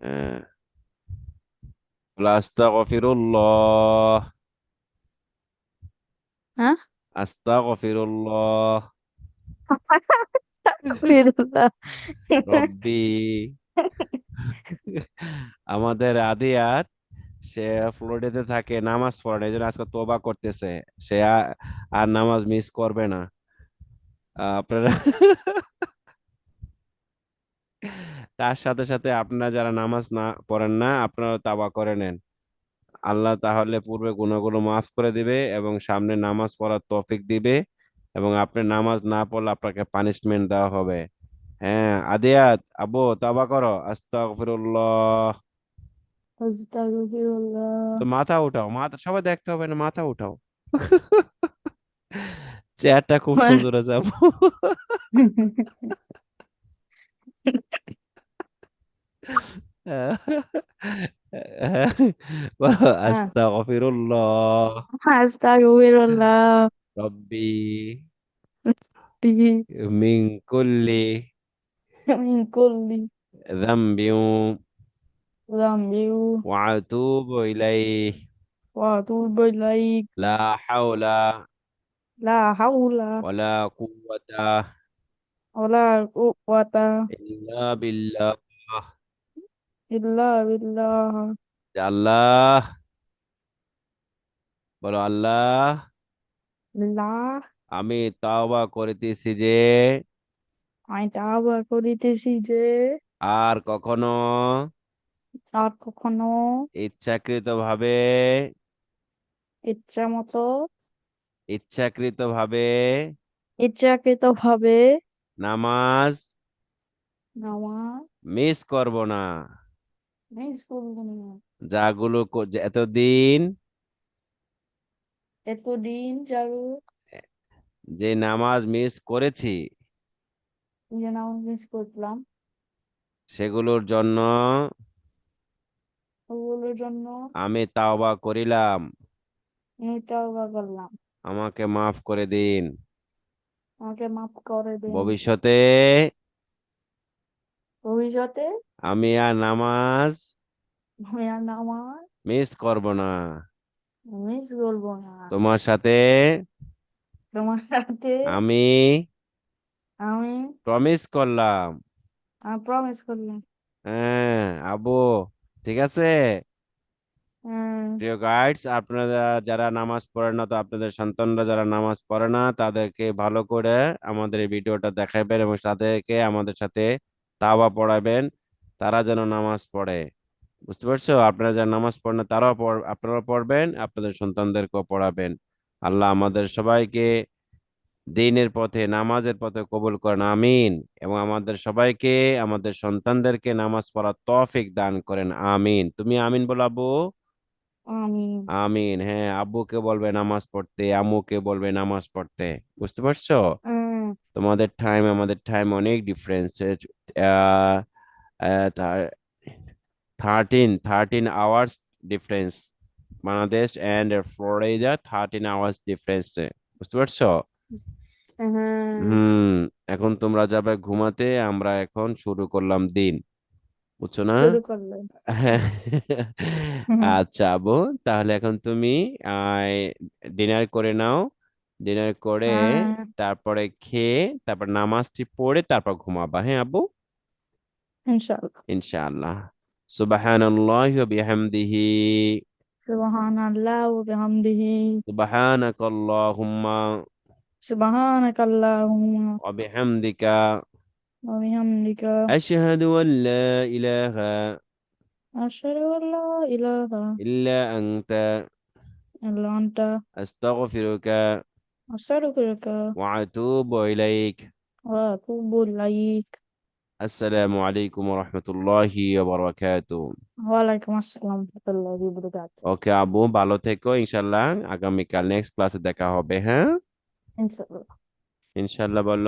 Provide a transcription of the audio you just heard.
হ্যাঁ আস্তাগফিরুল্লাহ হ্যাঁ আস্তাগফিরুল্লাহ আস্তাগফিরুল্লাহ রব্বি আমাদের আদিয়াত সে ফ্লোরিডাতে থাকে নামাজ পড়ে এই জন্য আজকে তোবা করতেছে। সে আর নামাজ মিস করবে না। আপনারা তার সাথে সাথে আপনারা যারা নামাজ না পড়েন না আপনারা তাওবা করে নেন। আল্লাহ তাহলে পূর্বে গুনাহগুলো মাফ করে দিবে এবং সামনে নামাজ পড়ার তৌফিক দিবে এবং আপনি নামাজ না পড়লে আপনাকে পানিশমেন্ট দেওয়া হবে। হ্যাঁ আদিয়াত আবু তাওবা করো। আস্তাগফিরুল্লাহ। আস্তাগফিরুল্লাহ। তো মাথা উঠাও মাথা সবাই দেখতে হবে না মাথা উঠাও। চেয়ারটা খুব সুন্দর আছে আপু آه. آه. أستغفر الله. أستغفر الله ربي. من كل من كل ذنب. ذنب. وأتوب إليه. وأتوب إليك. لا حول لا حول ولا قوة ولا قوة إلا بالله. ইল্লা বিল্লাহ আল্লাহ। বলো আল্লাহ। বিল্লাহ আমি তাওবা করিতেছি যে আমি তাওবা করিতেছি যে আর কখনো আর কখনো ইচ্ছাকৃতভাবে ইচ্ছা মতো ইচ্ছাকৃত ভাবে ইচ্ছাকৃত ভাবে নামাজ নামাজ মিস করব না। যাগুলো এতদিন? এতদিন যে নামাজ মিস করেছি। যে নামাজ মিস করলাম। সেগুলোর জন্য ওগুলোর জন্য আমি তাওবা করিলাম। আমি তাওবা করলাম। আমাকে মাফ করে দিন। আমাকে মাফ করে দিন। ভবিষ্যতে ভবিষ্যতে? আমি আর নামাজ আমি আর নামাজ মিস করব না। মিস করব না। তোমার সাথে তোমার সাথে আমি আমি প্রমিস করলাম। আমি প্রমিস করলাম। হ্যাঁ আবু ঠিক আছে? হ্যাঁ। প্রিয় গাইডস আপনারা যারা নামাজ পড়ে না তো আপনাদের সন্তানরা যারা নামাজ পড়ে না তাদেরকে ভালো করে আমাদের এই ভিডিওটা দেখাবেন এবং তাদেরকে আমাদের সাথে তাওবা পড়াবেন তারা যেন নামাজ পড়ে। বুঝতে পারছ? আপনারা যারা নামাজ পড়েন তারাও পড় আপনারাও পড়বেন আপনাদের সন্তানদেরকেও পড়াবেন। আল্লাহ আমাদের সবাইকে দিনের পথে নামাজের পথে কবুল করেন আমিন। এবং আমাদের সবাইকে আমাদের সন্তানদেরকে নামাজ পড়ার তফিক দান করেন আমিন। তুমি আমিন বলো আব্বু? আমিন। হ্যাঁ আব্বুকে বলবে নামাজ পড়তে আম্মুকে বলবে নামাজ পড়তে। বুঝতে পারছ? তোমাদের টাইম আমাদের টাইম অনেক difference thirteen thirteen hours difference Bangladesh and Florida thirteen hours difference বুঝতে পারছ? হ্যাঁ। হুম এখন তোমরা যাবে ঘুমাতে আমরা এখন শুরু করলাম দিন। বুঝছ না? আচ্ছা আবু তাহলে এখন তুমি ডিনার করে নাও। ডিনার করে হ্যাঁ। তারপরে খেয়ে তারপর নামাজটি পড়ে তারপর ঘুমাবা হ্যাঁ আবু ইনশাআল্লাহ। ইনশাআল্লাহ। সুবহানাল্লাহি ওয়া বিহামদিহি। সুবহানাল্লাহ ওয়া বিহামদিহি। সুবহানাকাল্লাহুম্মা। সুবহানাকাল্লাহুম্মা। ওয়া বিহামদিকা। ওয়া বিহামদিকা। আশহাদু আন লা ইলাহা আশহাদু লা ইলাহা ইল্লা আনতা। ইল্লা আনতা। আস্তাগফিরুকা। আস্তাগফিরুকা وأتوب إليك. ইলাইক ওয়া আতুবু ইলাইক আসসালামু আলাইকুম ওয়া রাহমাতুল্লাহি ওয়া বারাকাতুহু ওয়া আলাইকুম আসসালাম রাহমাতুল্লাহি ওয়া বারাকাতুহু ওকে আবু ভালো থেকো ইনশাআল্লাহ। আগামীকাল নেক্সট ক্লাসে দেখা হবে হ্যাঁ? ইনশাআল্লাহ। ইনশাআল্লাহ বলল